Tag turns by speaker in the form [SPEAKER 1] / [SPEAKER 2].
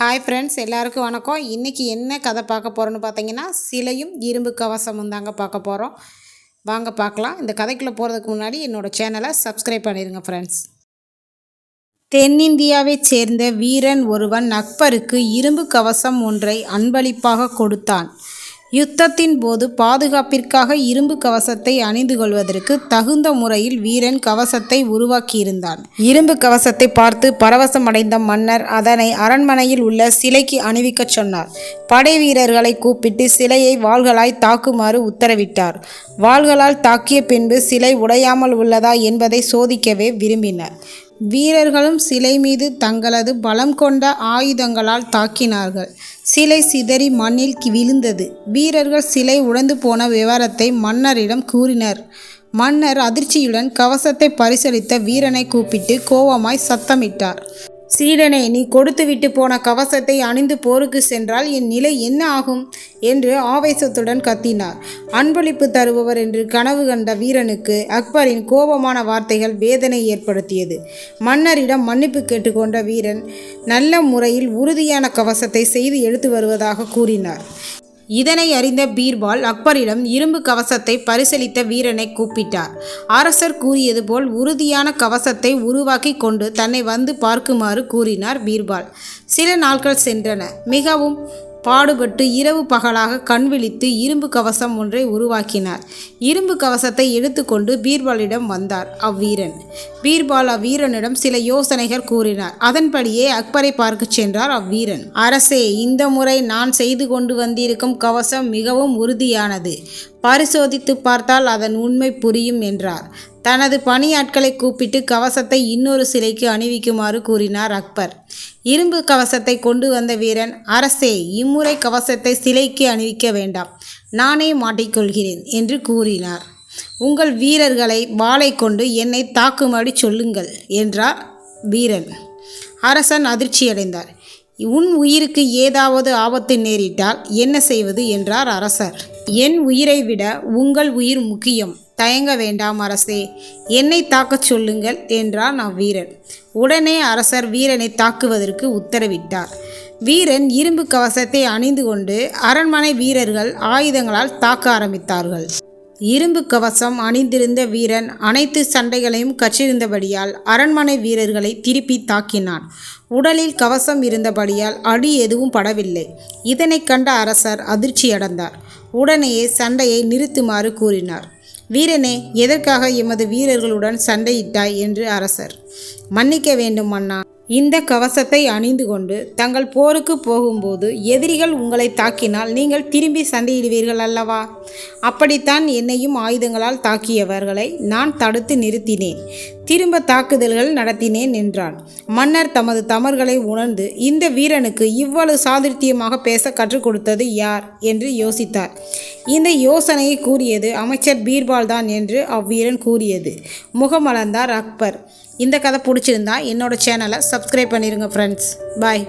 [SPEAKER 1] Hi friends எல்லாருக்கும் வணக்கம். இன்றைக்கி என்ன கதை பார்க்க போகிறோன்னு பார்த்தீங்கன்னா சிலையும் இரும்பு கவசமும் தாங்க பார்க்க போகிறோம் வாங்க பார்க்கலாம். இந்த கதைக்குள்ளே போகிறதுக்கு முன்னாடி என்னோடய சேனலை சப்ஸ்கிரைப் பண்ணிடுங்க ஃப்ரெண்ட்ஸ் தென்னிந்தியாவைச் சேர்ந்த வீரன் ஒருவன் அக்பருக்கு இரும்பு கவசம் ஒன்றை அன்பளிப்பாக கொடுத்தான். யுத்தத்தின் போது பாதுகாப்பிற்காக இரும்பு கவசத்தை அணிந்து கொள்வதற்கு தகுந்த முறையில் வீரன் கவசத்தை உருவாக்கியிருந்தான். இரும்பு கவசத்தை பார்த்து பரவசமடைந்த மன்னர் அதனை அரண்மனையில் உள்ள சிலைக்கு அணிவிக்கச் சொன்னார். படை வீரர்களை கூப்பிட்டு சிலையை வாள்களாய் தாக்குமாறு உத்தரவிட்டார். வாள்களால் தாக்கிய பின்பு சிலை உடையாமல் உள்ளதா என்பதை சோதிக்கவே விரும்பினர். வீரர்களும் சிலை மீது தங்களது பலம் கொண்ட ஆயுதங்களால் தாக்கினார்கள். சிலை சிதறி மண்ணில் விழுந்தது. வீரர்கள் சிலை உடைந்து போன விவரத்தை மன்னரிடம் கூறினர். மன்னர் அதிர்ச்சியுடன் கவசத்தை பரிசளித்த வீரனை கூப்பிட்டு கோபமாய் சத்தமிட்டார். சீடனே நீ கொடுத்துவிட்டு போன கவசத்தை அணிந்து போருக்கு சென்றால் என் நிலை என்ன ஆகும்? என்று ஆவேசத்துடன் கத்தினார். அன்பளிப்பு தருபவர் என்று கனவு கண்ட வீரனுக்கு அக்பரின் கோபமான வார்த்தைகள் வேதனை ஏற்படுத்தியது. மன்னரிடம் மன்னிப்பு கேட்டுக்கொண்ட வீரன் நல்ல முறையில் உறுதியான கவசத்தை செய்து எடுத்து வருவதாக கூறினார். இதனை அறிந்த பீர்பால் அக்பரிடம் இரும்பு கவசத்தை பரிசீலித்த வீரனை கூப்பிட்டார். அரசர் கூறியது போல் உறுதியான கவசத்தை உருவாக்கி கொண்டு தன்னை வந்து பார்க்குமாறு கூறினார் பீர்பால். சில நாட்கள் சென்றன. மிகவும் பாடுபட்டு இரவு பகலாக கண் விழித்து இரும்பு கவசம் ஒன்றை உருவாக்கினார். இரும்பு கவசத்தை எடுத்துக்கொண்டு பீர்பாலிடம் வந்தார் அவ்வீரன். பீர்பால் அவ்வீரனிடம் சில யோசனைகள் கூறினார். அதன்படியே அக்பரை பார்க்க சென்றார் அவ்வீரன். அரசே இந்த முறை நான் செய்து கொண்டு வந்திருக்கும் கவசம் மிகவும் உறுதியானது. பரிசோதித்து பார்த்தால் அதன் உண்மை புரியும் என்றார். தனது பணியாட்களை கூப்பிட்டு கவசத்தை இன்னொரு சிலைக்கு அணிவிக்குமாறு கூறினார் அக்பர். இரும்பு கவசத்தை கொண்டு வந்த வீரன் அரசே இம்முறை கவசத்தை சிலைக்கு அணிவிக்க வேண்டாம். நானே மாட்டிக்கொள்கிறேன் என்று கூறினார். உங்கள் வீரர்களை வாளை கொண்டு என்னை தாக்கும்படி சொல்லுங்கள் என்றார் வீரன். அரசன் அதிர்ச்சியடைந்தார் உன் உயிருக்கு ஏதாவது ஆபத்து நேரிட்டால் என்ன செய்வது? என்றார் அரசர். என் உயிரை விட உங்கள் உயிர் முக்கியம். தயங்க வேண்டாம் அரசே. என்னை தாக்கச் சொல்லுங்கள் என்றான் அவ்வீரன். உடனே அரசர் வீரனை தாக்குவதற்கு உத்தரவிட்டார். வீரன் இரும்பு கவசத்தை அணிந்து கொண்டு அரண்மனை வீரர்கள் ஆயுதங்களால் தாக்க ஆரம்பித்தார்கள். இரும்பு கவசம் அணிந்திருந்த வீரன் அனைத்து சண்டைகளையும் கற்றிருந்தபடியால் அரண்மனை வீரர்களை திருப்பி தாக்கினான். உடலில் கவசம் இருந்தபடியால் அடி எதுவும் படவில்லை. இதனை கண்ட அரசர் அதிர்ச்சியடைந்தார். உடனேயே சண்டையை நிறுத்துமாறு கூறினார். வீரனே எதற்காக எமது வீரர்களுடன் சண்டையிட்டாய்? என்று அரசர். மன்னிக்க வேண்டும் அண்ணா. இந்த கவசத்தை அணிந்து கொண்டு தங்கள் போருக்கு போகும்போது எதிரிகள் உங்களை தாக்கினால் நீங்கள் திரும்பி சண்டையிடுவீர்கள் அல்லவா? அப்படித்தான் என்னையும் ஆயுதங்களால் தாக்கியவர்களை நான் தடுத்து நிறுத்தினேன். திரும்ப தாக்குதல்கள் நடத்தினேன் என்றான். மன்னர் தமது தமர்களை உணர்ந்து இந்த வீரனுக்கு இவ்வளவு சாதிருத்தியமாக பேச கற்றுக் கொடுத்தது யார்? என்று யோசித்தார். இந்த யோசனையை கூறியது அமைச்சர் பீர்பால் தான் என்று அவ்வீரன் கூறியது. முகமலர்ந்தார் அக்பர். இந்த கதை பிடிச்சிருந்தா என்னோடய சேனலை சப்ஸ்கிரைப் பண்ணிடுங்க ஃப்ரெண்ட்ஸ் பாய்